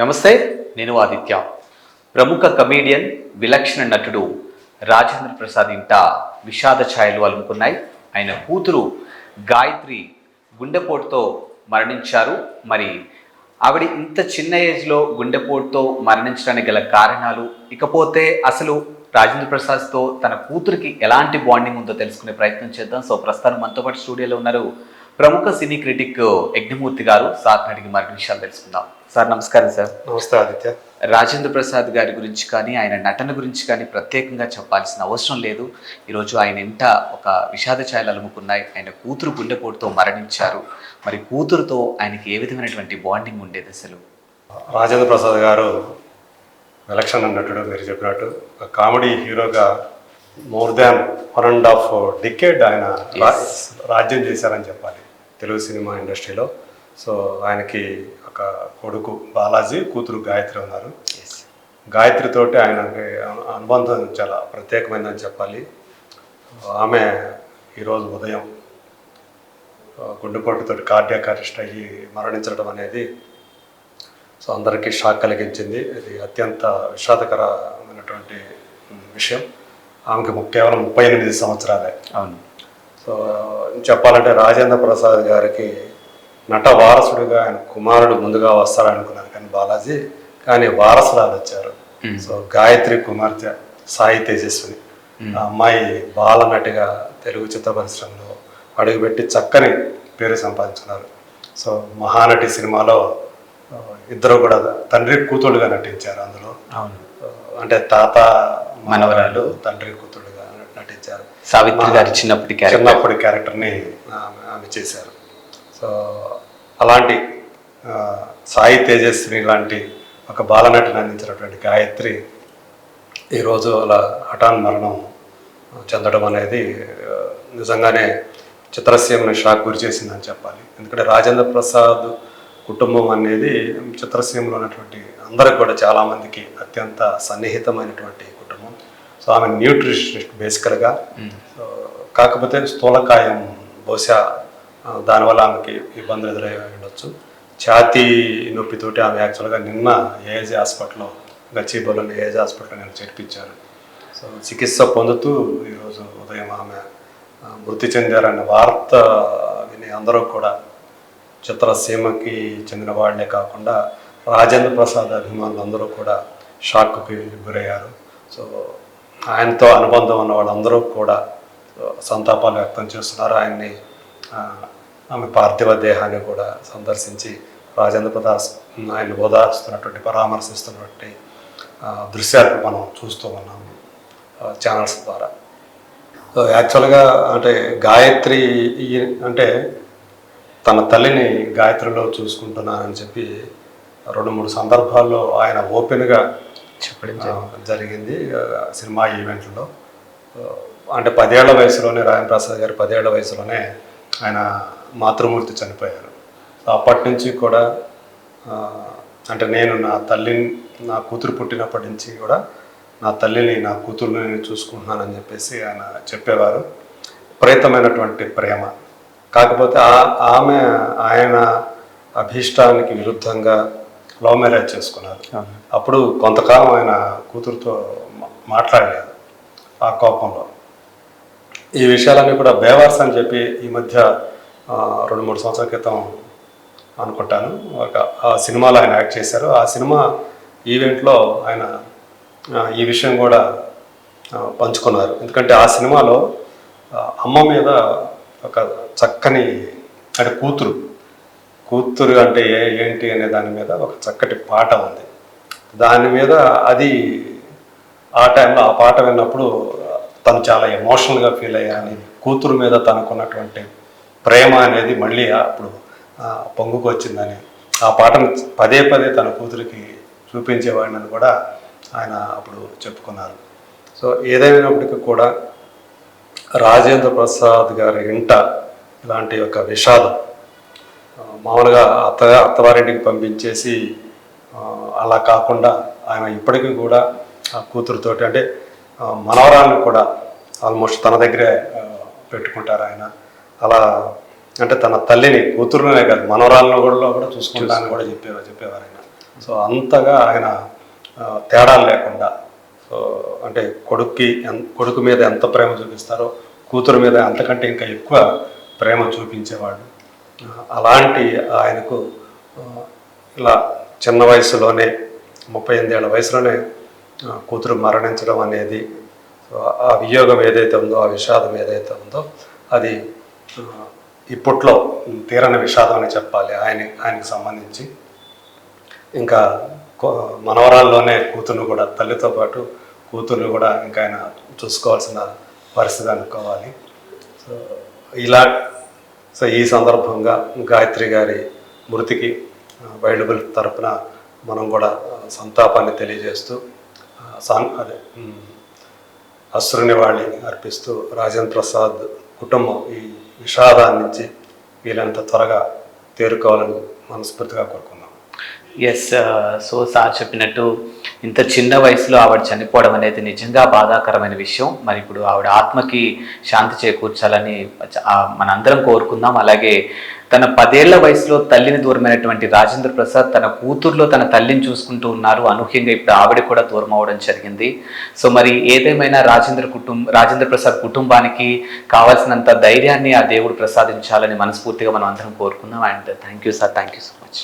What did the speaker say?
నమస్తే నేను ఆదిత్య. ప్రముఖ కమీడియన్ విలక్షణ నటుడు రాజేంద్ర ప్రసాద్ ఇంట విషాద ఛాయలు అలుముకున్నాయి. ఆయన కూతురు గాయత్రి గుండెపోటుతో మరణించారు. మరి ఆవిడ ఇంత చిన్న ఏజ్లో గుండెపోటుతో మరణించడానికి గల కారణాలు ఇకపోతే అసలు రాజేంద్ర ప్రసాద్తో తన కూతురికి ఎలాంటి బాండింగ్ ఉందో తెలుసుకునే ప్రయత్నం చేద్దాం. సో ప్రస్తుతం మనతో పాటు స్టూడియోలో ఉన్నారు ప్రముఖ సినీ క్రిటిక్ యజ్ఞమూర్తి గారు సార్ అడిగి మరిన్ని విషయాలు తెలుసుకుందాం. సార్ నమస్కారం సార్. నమస్తే ఆదిత్య. రాజేంద్ర ప్రసాద్ గారి గురించి కానీ ఆయన నటన గురించి కానీ ప్రత్యేకంగా చెప్పాల్సిన అవసరం లేదు. ఈరోజు ఆయన ఇంట ఒక విషాద ఛాయలు అలుముకున్నాయి. ఆయన కూతురు గుండెపోటుతో మరణించారు. మరి కూతురుతో ఆయనకి ఏ విధమైనటువంటి బాండింగ్ ఉండేది అసలు? రాజేంద్ర ప్రసాద్ గారు విలక్షణ నటుడు మీరు చెప్పినట్టు. ఒక కామెడీ హీరోగా more than one and half decade ఆయన రాజ్యం చేశారని చెప్పాలి. తెలుగు సినిమా ఇండస్ట్రీలో. సో ఆయనకి ఒక కొడుకు బాలాజీ కూతురు గాయత్రి ఉన్నారు. గాయత్రితోటి ఆయనకి అను- అనుబంధం చాలా ప్రత్యేకమైందని చెప్పాలి. ఆమె ఈరోజు ఉదయం గుండెపోటుతో కార్డియాక్ అరెస్ట్ అయ్యి మరణించడం అనేది సో అందరికీ షాక్ కలిగించింది. ఇది అత్యంత విషాదకరమైనటువంటి విషయం. ఆమెకి కేవలం ముప్పై ఎనిమిది సంవత్సరాలే. అవును. సో చెప్పాలంటే రాజేంద్ర ప్రసాద్ గారికి నట వారసుడిగా ఆయన కుమారుడు ముందుగా వస్తారనుకున్నాను కానీ బాలాజీ కానీ వారసురాలు వచ్చారు. సో గాయత్రి కుమార్తె సాయి తేజస్విని. ఆ అమ్మాయి బాల నటిగా తెలుగు చిత్ర పరిశ్రమలో అడుగుపెట్టి చక్కని పేరు సంపాదించుకున్నారు. సో మహానటి సినిమాలో ఇద్దరు కూడా తండ్రి కూతుళ్ళుగా నటించారు అందులో. అంటే తాత మనవరాలు. తండ్రి కూతుళ్ళుగా నటించారు సావిత్రి గారి చిన్నప్పటి క్యారెక్టర్ చిన్నప్పటి క్యారెక్టర్ని ఆమె చేశారు. సో అలాంటి సాయి తేజస్విని లాంటి ఒక బాలనటిని అందించినటువంటి గాయత్రి ఈరోజు అలా హఠాన్ మరణం చెందడం అనేది నిజంగానే చిత్రసీమని షాక్ గురి చేసిందని చెప్పాలి. ఎందుకంటే రాజేంద్ర ప్రసాద్ కుటుంబం అనేది చిత్రసీమలో ఉన్నటువంటి అందరికి కూడా చాలామందికి అత్యంత సన్నిహితమైనటువంటి సో ఆమె న్యూట్రిషనిస్ట్ బేసికల్గా. కాకపోతే స్థూలకాయం బహుశా దానివల్ల ఆమెకి ఇబ్బందులు ఎదురై ఉండొచ్చు ఛాతీ నొప్పితోటి ఆమె యాక్చువల్గా నిన్న ఏఏజ్ హాస్పిటల్లో గచ్చిబౌలిని ఏజ్ హాస్పిటల్లో నేను చేర్పించాను సో చికిత్స పొందుతూ ఈరోజు ఉదయం ఆమె మృతి చెందారన్న వార్త విని అందరూ కూడా చిత్రసీమకి చెందిన వాళ్ళే కాకుండా రాజేంద్ర ప్రసాద్ అభిమానులు అందరూ కూడా షాక్కి గురయ్యారు. సో ఆయనతో అనుబంధం ఉన్న వాళ్ళందరూ కూడా సంతాపాలు వ్యక్తం చేస్తున్నారు. ఆయన్ని ఆమె పార్థివ దేహాన్ని కూడా సందర్శించి రాజేంద్ర ప్రదాస్ ఆయన ఓదార్స్తున్నటువంటి పరామర్శిస్తున్నటువంటి దృశ్యాలను మనం చూస్తూ ఉన్నాము ఛానల్స్ ద్వారా. సో యాక్చువల్గా అంటే గాయత్రి అంటే తన తల్లిని గాయత్రిలో చూసుకుంటున్నానని చెప్పి రెండు మూడు సందర్భాల్లో ఆయన ఓపెన్గా చెప్పడం జరిగింది. సినిమా ఈవెంట్లో అంటే పదేళ్ళ వయసులోనే రాయన్ ప్రసాద్ గారు పదేళ్ళ వయసులోనే ఆయన మాతృమూర్తి చనిపోయారు. సో అప్పటి నుంచి కూడా అంటే నేను నా తల్లిని నా కూతురు పుట్టినప్పటి నుంచి కూడా నా తల్లిని నా కూతుర్ని నేను చూసుకుంటున్నానని చెప్పేసి ఆయన చెప్పేవారు. విపరీతమైనటువంటి ప్రేమ. కాకపోతే ఆమె ఆయన అభీష్టానికి విరుద్ధంగా లవ్ మ్యారేజ్ చేసుకున్నారు. అప్పుడు కొంతకాలం ఆయన కూతురుతో మాట్లాడలేదు ఆ కోపంలో. ఈ విషయాలన్నీ కూడా బేవార్స్ అని చెప్పి ఈ మధ్య రెండు మూడు సంవత్సరాల క్రితం అనుకుంటాను. ఒక ఆ సినిమాలో ఆయన యాక్ట్ చేశారు. ఆ సినిమా ఈవెంట్లో ఆయన ఈ విషయం కూడా పంచుకున్నారు. ఎందుకంటే ఆ సినిమాలో అమ్మ మీద ఒక చక్కని అంటే కూతురు కూతురు అంటే ఏ ఏంటి అనే దాని మీద ఒక చక్కటి పాట ఉంది. దాని మీద అది ఆ టైంలో ఆ పాట విన్నప్పుడు తను చాలా ఎమోషనల్గా ఫీల్ అయ్యాని కూతురు మీద తనకున్నటువంటి ప్రేమ అనేది మళ్ళీ అప్పుడు ఆ, పొంగుకు వచ్చిందని ఆ పాటను పదే పదే తన కూతురికి చూపించేవాడిని కూడా ఆయన అప్పుడు చెప్పుకున్నారు. సో ఏదైనప్పటికీ కూడా రాజేంద్ర ప్రసాద్ గారి ఇంట ఇలాంటి ఒక విషాదం మామూలుగా అత్త అత్తవారింటికి పంపించేసి అలా కాకుండా ఆయన ఇప్పటికీ కూడా ఆ కూతురుతోటి అంటే మనవరాలను కూడా ఆల్మోస్ట్ తన దగ్గరే పెట్టుకుంటారు ఆయన. అలా అంటే తన తల్లిని కూతురునే కాదు మనవరాలను కూడా కూడా చూసుకుంటానని కూడా చెప్పేవారు చెప్పేవారు ఆయన. సో అంతగా ఆయన తేడాలు లేకుండా సో అంటే కొడుక్కి కొడుకు మీద ఎంత ప్రేమ చూపిస్తారో కూతురు మీద అంతకంటే ఇంకా ఎక్కువ ప్రేమ చూపించేవాడు. అలాంటి ఆయనకు ఇలా చిన్న వయసులోనే ముప్పై ఎనిమిదేళ్ళ వయసులోనే కూతురు మరణించడం అనేది ఆ వియోగం ఏదైతే ఉందో ఆ విషాదం ఏదైతే ఉందో అది ఇప్పట్లో తీరని విషాదం అని చెప్పాలి ఆయన ఆయనకు సంబంధించి. ఇంకా మనవరాల్లోనే కూతురుని కూడా తల్లితో పాటు కూతుర్ని కూడా ఇంకా ఆయన చూసుకోవాల్సిన పరిస్థితి అనుకోవాలి. సో ఇలా సో ఈ సందర్భంగా గాయత్రి గారి మృతికి వైల్డబుల్ తరపున మనం కూడా సంతాపాన్ని తెలియజేస్తూ సాన్ అదే ఉమ్, అశ్రునివాళి అర్పిస్తూ రాజేంద్ర ప్రసాద్ కుటుంబం ఈ విషాదాన్ని నుంచి వీలంత త్వరగా తేరుకోవాలని మనస్ఫూర్తిగా కోరుకున్నాం ఎస్ సో uh, సార్ చెప్పినట్టు ఇంత చిన్న వయసులో ఆవిడ చనిపోవడం అనేది నిజంగా బాధాకరమైన విషయం. మరి ఇప్పుడు ఆవిడ ఆత్మకి శాంతి చేకూర్చాలని మనందరం కోరుకుందాం. అలాగే తన పదేళ్ళ వయసులో తల్లిని దూరమైనటువంటి రాజేంద్ర ప్రసాద్ తన కూతుర్లో తన తల్లిని చూసుకుంటూ ఉన్నారు. అనూహ్యంగా ఇప్పుడు ఆవిడ కూడా దూరం అవడం జరిగింది. సో మరి ఏదేమైనా రాజేంద్ర కుటుంబ రాజేంద్ర ప్రసాద్ కుటుంబానికి కావాల్సినంత ధైర్యాన్ని ఆ దేవుడు ప్రసాదించాలని మనస్ఫూర్తిగా మనం అందరం కోరుకుందాం. And thank you sir thank you so much.